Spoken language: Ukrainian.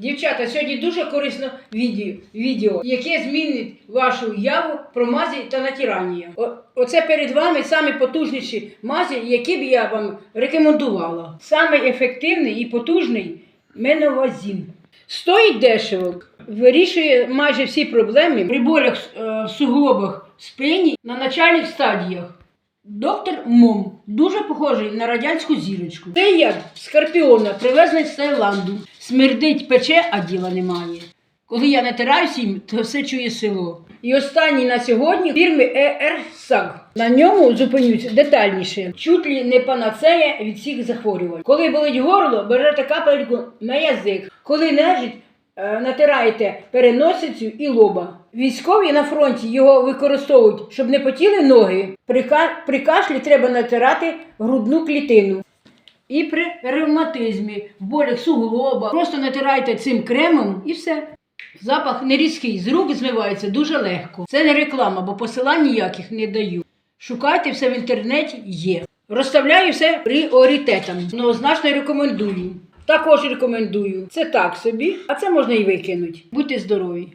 Дівчата, сьогодні дуже корисне відео, яке змінить вашу уяву про мазі та натирання. О, оце перед вами самі потужніші мазі, які б я вам рекомендувала. Самий ефективний і потужний меновазін. Стоїть дешево, вирішує майже всі проблеми при болях е, в суглобах спині на начальних стадіях. Доктор Мом дуже похожий на радянську зірочку. Це як скорпіона, привезений з Таїланду. Смердить, пече, а діла немає. Коли я натираюся їм, то все чує село. І останній на сьогодні фірми ЕР САГ. На ньому зупинюсь детальніше. Чуть ли не панацея від всіх захворювань. Коли болить горло, берете капельку на язик. Коли нежить, е, натираєте переносицю і лоба. Військові на фронті його використовують, щоб не потіли ноги. При, ка- при кашлі треба натирати грудну клітину. І при ревматизмі, болях суглоба. Просто натирайте цим кремом і все. Запах не різкий, з рук змивається дуже легко. Це не реклама, бо посилань ніяких не даю. Шукайте все в інтернеті є. Розставляю все пріоритетом. Однозначно рекомендую. Також рекомендую. Це так собі, а це можна і викинути. Будьте здорові!